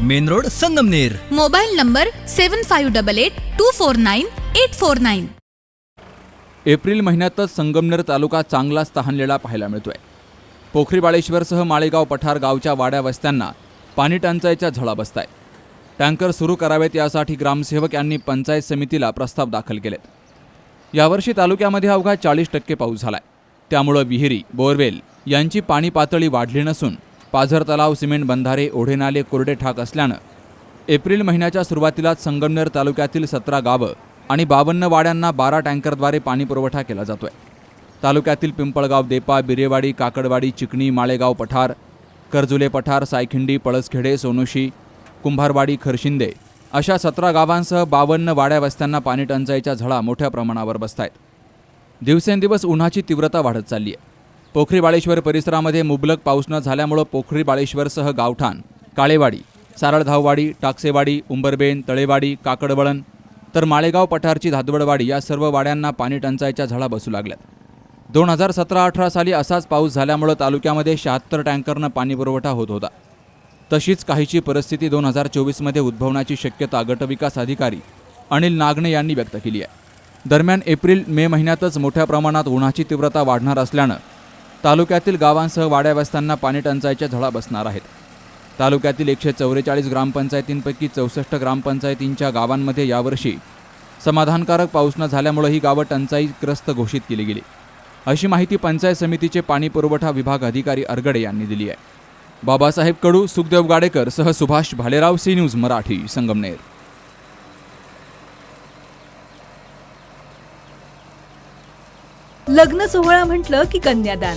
Main road Sangamner. Mobile number seven five double eight two four nine eight four nine April महिन्यातच संगमनेर तालुका चांगलाच तहानलेला पाहायला मिळतोय. पोखरीबाळेश्वरसह माळेगाव पठार गावच्या वाड्या वस्त्यांना पाणी टंचाईच्या झळा बसताय. टँकर सुरू करावेत यासाठी ग्रामसेवक यांनी पंचायत समितीला प्रस्ताव दाखल केलेत. यावर्षी तालुक्यामध्ये अवघा चाळीस टक्के पाऊस झालाय. त्यामुळं विहिरी बोरवेल यांची पाणी पातळी वाढली नसून पाझर तलाव सिमेंट बंधारे ओढेनाले कोरडे ठाक असल्यानं एप्रिल महिन्याच्या सुरुवातीलाच संगमनेर तालुक्यातील सतरा गावं आणि बावन्न वाड्यांना बारा टँकरद्वारे पाणी पुरवठा केला जातोय. तालुक्यातील पिंपळगाव देपा बिरेवाडी काकडवाडी चिकणी माळेगाव पठार करजुले पठार सायखिंडी पळसखेडे सोनोशी कुंभारवाडी खरशिंदे अशा सतरा गावांसह बावन्न वाड्या वस्त्यांना पाणी टंचाईच्या झळा मोठ्या प्रमाणावर बसत आहेत दिवसेंदिवस उन्हाची तीव्रता वाढत चालली आहे पोखरी बाळेश्वर परिसरामध्ये मुबलक पाऊस न झाल्यामुळं पोखरी बाळेश्वरसह गावठाण काळेवाडी सारळधाववाडी टाकसेवाडी उंबरबेन तळेवाडी काकडवळण तर माळेगाव पठारची धादवडवाडी या सर्व वाड्यांना पाणी टंचाईच्या झळा बसू लागल्यात. दोन हजार सतरा अठरा साली असाच पाऊस झाल्यामुळं तालुक्यामध्ये शहात्तर टँकरनं पाणी पुरवठा होत होता. तशीच काहीची परिस्थिती दोन हजार चोवीसमध्ये उद्भवण्याची शक्यता गटविकास अधिकारी अनिल नागणे यांनी व्यक्त केली आहे. दरम्यान एप्रिल मे महिन्यातच मोठ्या प्रमाणात उन्हाची तीव्रता वाढणार असल्यानं तालुक्यातील गावांसह वाड्यावस्त्यांना पाणी टंचाईच्या झळा बसणार आहेत. तालुक्यातील एकशे चौवेचाळीस ग्रामपंचायतींपैकी चौसष्ट ग्रामपंचायतींच्या गावांमध्ये यावर्षी समाधानकारक पाऊस न झाल्यामुळे ही गावं टंचाईग्रस्त घोषित केली गेली. अशी माहिती पंचायत समितीचे पाणी पुरवठा विभाग अधिकारी अरगडे यांनी दिली आहे. बाबासाहेब कडू सुखदेव गाडेकर सह सुभाष भालेराव सी न्यूज मराठी संगमनेर. लग्न सोहळा म्हटलं की कन्यादान.